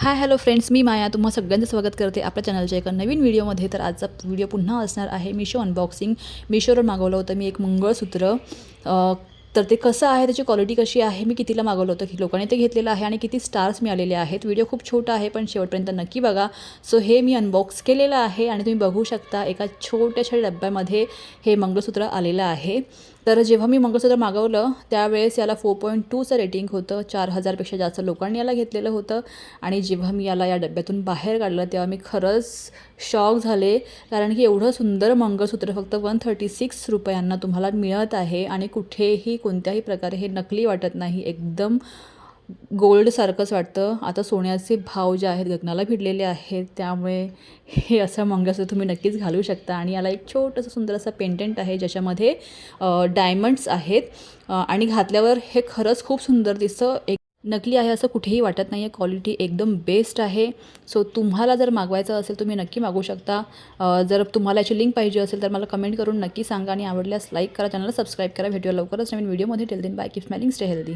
Hi hello friends मी माया. तुम्हा सगळ्यांचं स्वागत करते आपल्या चॅनलच्या एका नवीन व्हिडिओमध्ये. तर आजचा व्हिडिओ पुन्हा असणार आहे मिशो अनबॉक्सिंग मिशोवर मागवलं होतं मी एक मंगळसूत्र. तर ते कसं आहे त्याची क्वालिटी कशी आहे मी कितीला मागवलं होतं की लोकांनी ते घेतलेलं आहे आणि किती स्टार्स मिळालेले आहेत. व्हिडिओ खूप छोटा आहे पण शेवटपर्यंत नक्की बघा. सो हे मी अनबॉक्स केलेलं आहे आणि तुम्ही बघू शकता एका छोट्याशा डब्यामध्ये हे मंगळसूत्र आलेलं आहे. तर जेव्हा मी मंगळसूत्र मागवलं त्यावेळेस याला फोर पॉईंट टूचं रेटिंग होतं. चार हजारपेक्षा जास्त लोकांनी याला घेतलेलं होतं. आणि जेव्हा मी याला या डब्यातून बाहेर काढलं तेव्हा मी खरंच शॉक झाले. कारण की एवढं सुंदर मंगळसूत्र फक्त वन थर्टी सिक्स रुपयांना तुम्हाला मिळत आहे. आणि कुठेही कोणत्याही प्रकारे हे नकली वाटत नाही. एकदम गोल्डसारखंच वाटतं. आता सोन्याचे भाव जे आहेत गगनाला भिडलेले आहेत त्यामुळे हे असं मंगळसूत्र तुम्ही नक्कीच घालू शकता. आणि याला एक छोटंसं सुंदर असं पेंटंट आहे ज्याच्यामध्ये डायमंड्स आहेत. आणि घातल्यावर हे खरंच खूप सुंदर दिसतं. एक नकली आहे असं कुठेही वाटत नाही आहे क्वालिटी एकदम बेस्ट आहे. सो तुम्हाला जर मागवायचं असेल तुम्ही नक्की मागू शकता. जर तुम्हाला याची लिंक पाहिजे असेल तर मला कमेंट करून नक्की सांगा. आणि आवडल्यास लाईक करा. चॅनलला सबस्क्राईब करा. भेटूया लवकरच नवीन व्हिडिओमध्ये till then bye keep smiling stay healthy